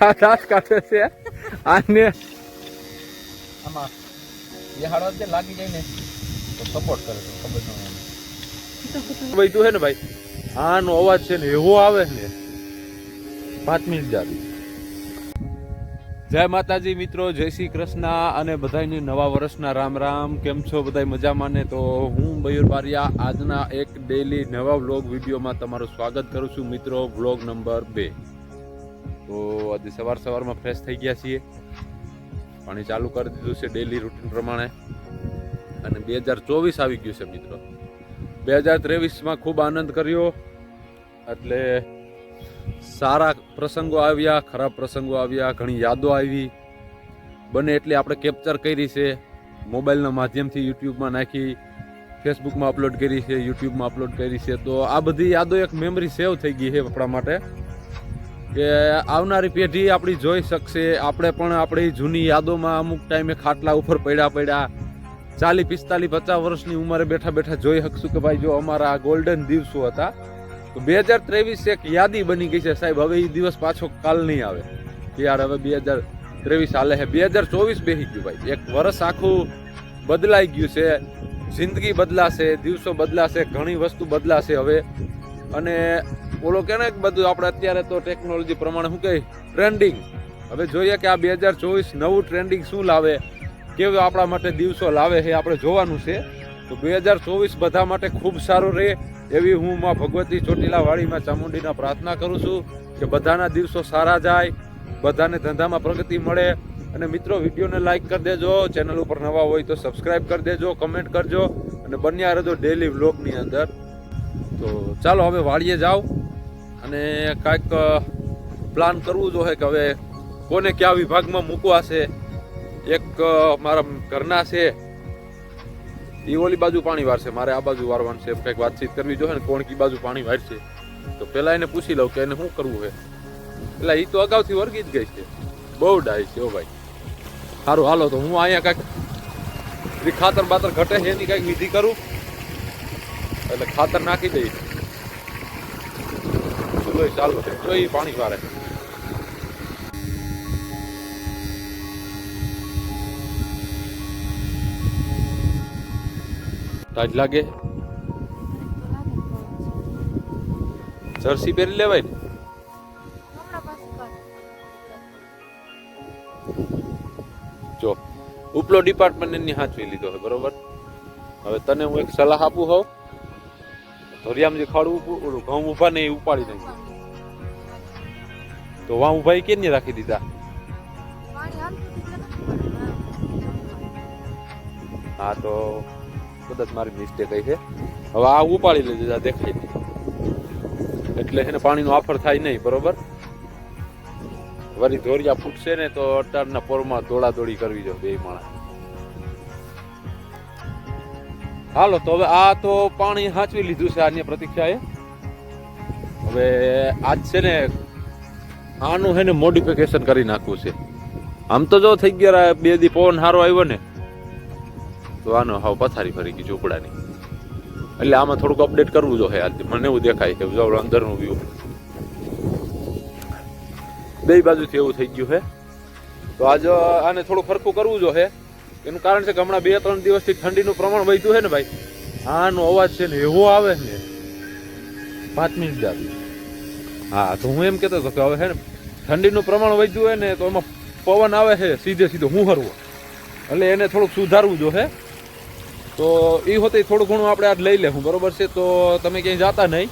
આ દાંત કાઢે છે. આને આમાં એ હાડો જે લાગી જાય ને તો સપોર્ટ કરે તો ખબર ન ભાઈ તું હે ને ભાઈ? આનો અવાજ છે ને એવો આવે ને. પાંચ મિનિટ જાવી જય માતાજી મિત્રો જય શ્રી કૃષ્ણ અને બધાને નવા વર્ષના રામ રામ. કેમ છો બધા મજામાં ને? તો હું મયુર બારિયા આજના એક ડેલી નવા વ્લોગ વિડીયોમાં તમારું સ્વાગત કરું છું મિત્રો. વ્લોગ નંબર બે. તો આજે સવાર સવારમાં ફ્રેશ થઈ ગયા છીએ. પાણી ચાલુ કરી દીધું છે ડેલી રૂટીન પ્રમાણે. અને બે હજાર ચોવીસ આવી ગયું છે મિત્રો. બે હજાર ત્રેવીસમાં ખૂબ આનંદ કર્યો. એટલે સારા પ્રસંગો આવ્યા, ખરાબ પ્રસંગો આવ્યા, ઘણી યાદો આવી. બને એટલી આપણે કેપ્ચર કરી છે. મોબાઈલના માધ્યમથી યુટ્યુબમાં નાખી ફેસબુકમાં અપલોડ કરી છે યુટ્યુબમાં અપલોડ કરી છે. તો આ બધી યાદો એક મેમરી સેવ થઈ ગઈ છે આપણા માટે. કે આવનારી પેઢી આપણી જોઈ શકશે. આપણે પણ આપણી જૂની યાદોમાં અમુક ટાઈમે ખાટલા ઉપર પડ્યા પડ્યા. ચાલીસ, પિસ્તાલીસ, પચાસ વર્ષની ઉંમરે બેઠા બેઠા જોઈ શકશું કે ભાઈ જો અમારા ગોલ્ડન દિવસો હતા, તો બે હજાર ત્રેવીસ એક યાદી બની ગઈ છે સાહેબ. હવે એ દિવસ પાછો કાલ નહીં આવે. કે યાર, હવે બે હજાર ત્રેવીસ હાલે છે. બે હજાર ચોવીસ બેસી ગયું ભાઈ. એક વર્ષ આખું બદલાઈ ગયું છે. જિંદગી બદલાશે, દિવસો બદલાશે, ઘણી વસ્તુ બદલાશે હવે. અને ઓલો કે ને, બધું આપણે અત્યારે તો ટેકનોલોજી પ્રમાણે શું કહે? ટ્રેન્ડિંગ હવે જોઈએ કે આ બે હજાર ચોવીસ નવું ટ્રેન્ડિંગ શું લાવે? કેવું આપણા માટે દિવસો લાવે છે? આપણે જોવાનું છે. તો બે હજાર ચોવીસ બધા માટે ખૂબ સારું રહે એવી હું માં ભગવતી ચોટીલા વાડીમાં ચામુંડીના પ્રાર્થના કરું છું કે બધાના દિવસો સારા જાય, બધાને ધંધામાં પ્રગતિ મળે. અને મિત્રો, વિડીયોને લાઇક કરી દેજો. ચેનલ ઉપર નવા હોય તો સબસ્ક્રાઇબ કરી દેજો કમેન્ટ કરજો. અને બન્યા રહેજો ડેલી વ્લોગની અંદર. તો ચાલો, હવે વાડીએ જાઓ અને કાંઈક પ્લાન કરવું જોઈએ કે હવે કોને કયા વિભાગમાં મૂકવા છે? એક મારા ઘરના છે. એ ઓલી બાજુ પાણી વારશે, મારે આ બાજુ વારવાનું છે. કંઈક વાતચીત કરવી જોઈએ ને, કોણ કી બાજુ પાણી વારશે. તો પહેલાં એને પૂછી લઉં કે એને શું કરવું છે એટલે એ તો અગાઉથી વર્ગી જ ગઈ છે. બહુ ડાય છે ઓ ભાઈ. સારું હાલો, તો હું અહીંયા કાંઈક ખાતર બાતર ઘટે છે એની કાંઈક વિધિ કરું. એટલે ખાતર નાખી દઈશ. ચલો. છે તો એ પાણી વારે. તાજ લાગે. જર્સી પહેરી લેવાય જો, ઉપલો ડિપાર્ટમેન્ટ એની હાચવી લીધો છે, બરોબર? હવે તને હું એક સલાહ આપું હોઉં. ધોરિયામ જે ખાડું ઘઉં ઊભા ને એ ઉપાડી નાખ્યું તો વાં ઊભા એ કેને રાખી દીધા? હા તો કદાચ મારી મિસ્ટેક છે. હવે આ ઉપાડી આ દેખાય નહીં. એટલે એને પાણીનો આફર થાય નહીં, બરોબર? વળી ધોરિયા ફૂટશે ને તો અટારના પોરમાં દોડા દોડી કરવી જો બે માણસ. હાલો, તો હવે આ તો પાણી સાચવી લીધું છે આની પ્રતીક્ષાએ. હવે આજ છે ને આનું છે ને મોડિફિકેશન કરી નાખવું છે. આમ તો જો થઈ ગયા બે દી પવન સારો આવ્યો ને, તો આનો હાવ પથારી ફરી ગઈ ઝૂંપડાની. એટલે આમાં થોડુંક અપડેટ કરવું જોઈએ આજ, મને એવું દેખાય કે જો અંદરનું વ્યૂ બે બાજુથી એવું થઈ ગયું છે તો આજ આને થોડું ફરકું કરવું જો હે. એનું કારણ છે કે હમણાં બે ત્રણ દિવસથી ઠંડીનું પ્રમાણ વધ્યું છે ને ભાઈ. આનો અવાજ છે ને એવો આવે ને, પાંચ મિનિટ જાવી હા, તો હું એમ કહેતો હતો કે હવે છે ને, ઠંડીનું પ્રમાણ વધ્યું હોય ને, તો એમાં પવન આવે છે, સીધે સીધો હું હરવો. એટલે એને થોડુંક સુધારવું જોઈએ તો એ હોતે થોડું ઘણું આપણે આજ લઈ લેવું બરોબર છે? તો તમે ક્યાંય જાતા નહીં.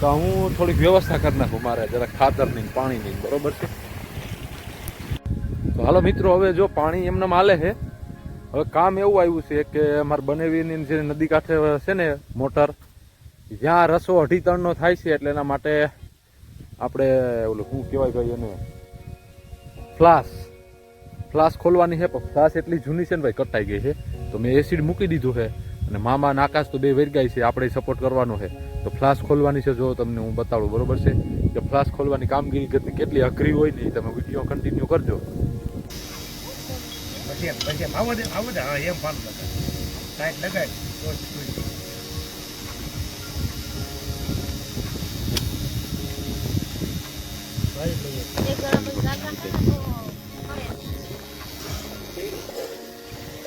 તો હું થોડીક વ્યવસ્થા કરી નાખું મારે, જરા ખાતરની પાણીની બરોબર છે? તો હાલો મિત્રો, હવે જો પાણી એમને માલે છે. હવે કામ એવું આવ્યું છે કે અમારે બનેવીની જે નદી કાંઠે છે ને, મોટર, જ્યાં રસો અઢી ત્રણનો થાય છે, એટલે એના માટે આપણે ઓલું શું કહેવાય ભાઈ એને? ફ્લાસ. ફ્લાસ ખોલવાની છે, પણ ફ્લાસ એટલી જૂની છે ને ભાઈ, કટાઈ ગઈ છે. તો મેં એસિડ મૂકી દીધું છે, અને મામા આકાશ તો બે વેરગાઈ છે, આપણે સપોર્ટ કરવાનો છે. તો ફ્લાસ ખોલવાની છે, જો તમને હું બતાડું બરોબર છે? કે ફ્લાસ ખોલવાની કામગીરી કેટલી અઘરી હોય ને તમે વીડિયો કન્ટિન્યુ કરજો. એમ, પછી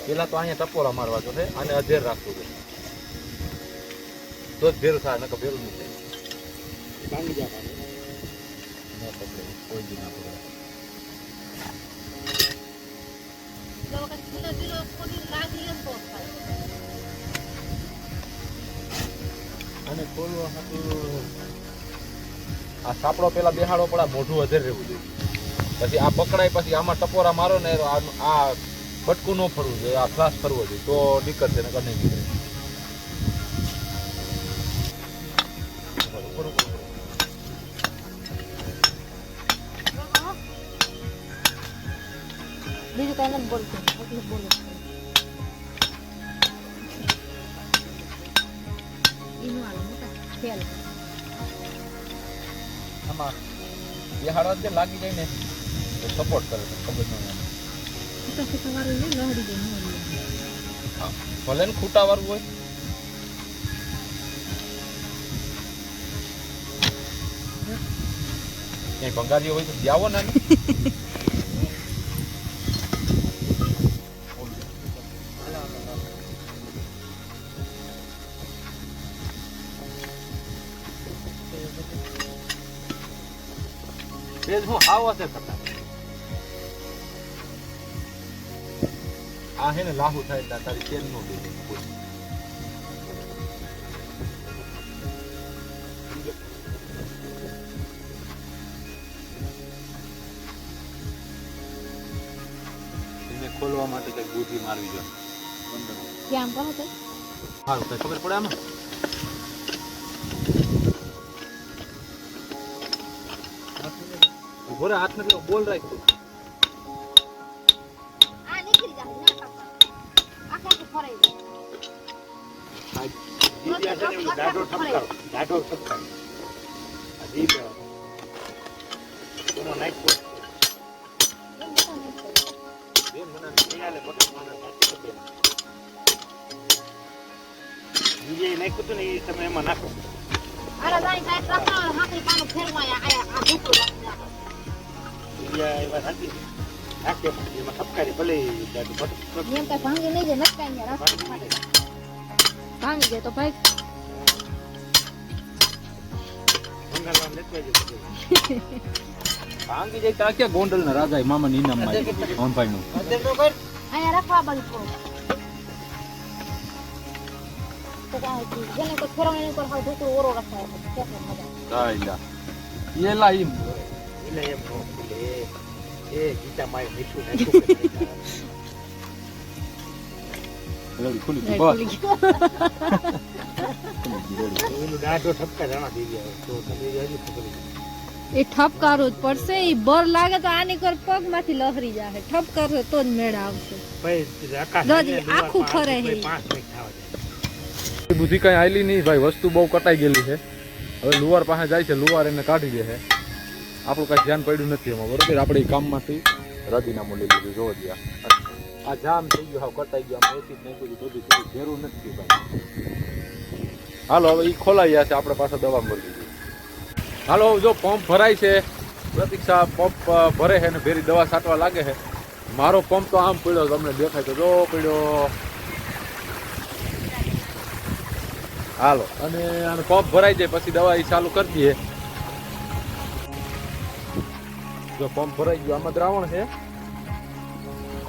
પેલા તો અહીંયા ટપોરા મારવા છે, આને અધેર રાખવું છે. તો જ ભેરું થાય, નકર ભેરું નહીં થાય. ન પકડે કોઈ પકડે અને ખોલવા હાટું આ સાપડો પેલા બેહાડો પડે મોઢું અધેર રહેવું જોઈએ. પછી આ પકડાય, પછી આમાં ટપોરા મારો ને આ બટકું ન ફરવું જોઈએ, આ ફ્લાસ ફરવો જોઈએ. તો નીકળશે નકર નહીં નીકળે. બીજું કઈ નથી બોલતું બોલું. એનું આવે ખેલ આમાં બેહાડો જ લાગી જાય ને તો સપોર્ટ કરે છે, ખબર ન હોય ખોટા ખોટા વાળું છે લહડી દે ન ભલે ને ખૂટા વાળું હોય. ક્યાંય ભંગારીઓ હોય તો જાવો ને હું હાવ અસર કરતા આ હે ને લાહુ થાય એટલે તારી તેલ નો ખોલવા માટે કઈ બુદ્ધિ મારવી જોઈએ. સારું કઈ ખબર પડે આમાં? ઊભો રે હાથ નથી બોલ રાખ તું. આ નીકળી જા ના કાપા આખે આખું ફરાઈ જાય. જીભ છે દાઢો ઠપકારો દાઢો ઠપકારો. આ મોટા નહીં થાય. બે મહિના નિરાલે પકડ સાચી પકડ. બીજે નાખ્યું ને તમે એમાં નાખો. નાખે એમાં ઠપકારી ભલે એમ કઈ ભાંગી નહીં જાય નટકાઈ ને રાખી ફટ- ભાંગી જાય તો ભાઈ. ભાંગી જાય ગોંડલ ના રાજા મામા ની નામમાં ઓનભાઈ નું અહીંયા રાખવા બાજુ થોડું તો કાંઈ થયું. જેને કોઈ ફેરવણી નહીં કરે, એ ગીતા માએ મીઠું. એ ઠપકારો જ પડશે એ બર લાગે તો આની કર પગમાંથી લહરી જાય ઠપકારો તો જ મેળ આવશે. આખું ફરે છે હે. પાંચ મિનિટ થવા જાય બુદ્ધિ કઈ આયલી નહીં ભાઈ વસ્તુ બહુ કટાઈ ગયેલી છે. હવે લુવાર પાસે જાય છે લુવાર એને કાઢી દે છે. આપણું કઈ ધ્યાન પડ્યું નથી એમાં, બરોબર? આપણે કામમાંથી રાજીનામું લઈ લીધું, જોવો જ્યાં આ. જામ થઈ ગયું, હાવ કટાઈ ગયું, આમ એસી નહીં બધું થોડું ઘેરું નથી ભાઈ હાલો, હવે એ ખોલાઈ ગયા છે, આપણે પાછા દવા મળી દીધી હાલો જો પંપ ભરાય છે, પ્રતીક્ષા પંપ ભરે છે ને ભેરી દવા છાંટવા લાગે છે. મારો પંપ તો આમ પડ્યો, તમને દેખાય તો જો પડ્યો. હાલો, અને આનો પંપ ભરાઈ જાય પછી દવા એ ચાલુ કરી દઈએ. જો પંપ ભરાઈ ગયો. આમાં દ્રાવણ છે.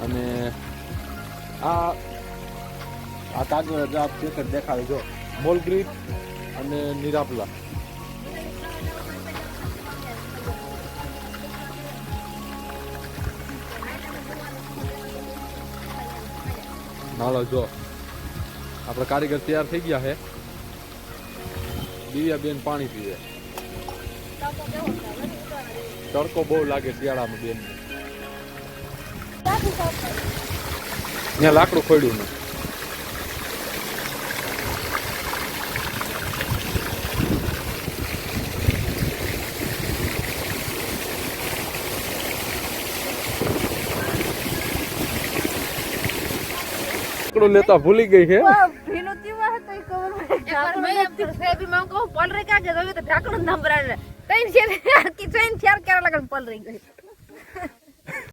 અને આ આ કાગળ આપ પેકેટ દેખાડે જો મોલગ્રીપ અને નિરાપલા. હાલો, જો. આપણે કારીગર તૈયાર થઈ ગયા છે. દિવ્યા બેન પાણી પીવે. તડકો બહુ લાગે શિયાળામાં બેન ત્યાં લાકડું ખોડ્યું ને લાકડું લેતા ભૂલી ગઈ છે. ભીનું મેં માં કહું, પલરી કાઢજે, તો હવે તો ઢાંકણું નંબર આવે. ત્રણ ચાર- આખી ત્રણ ચાર કેરા લગન પલરી ગઈ.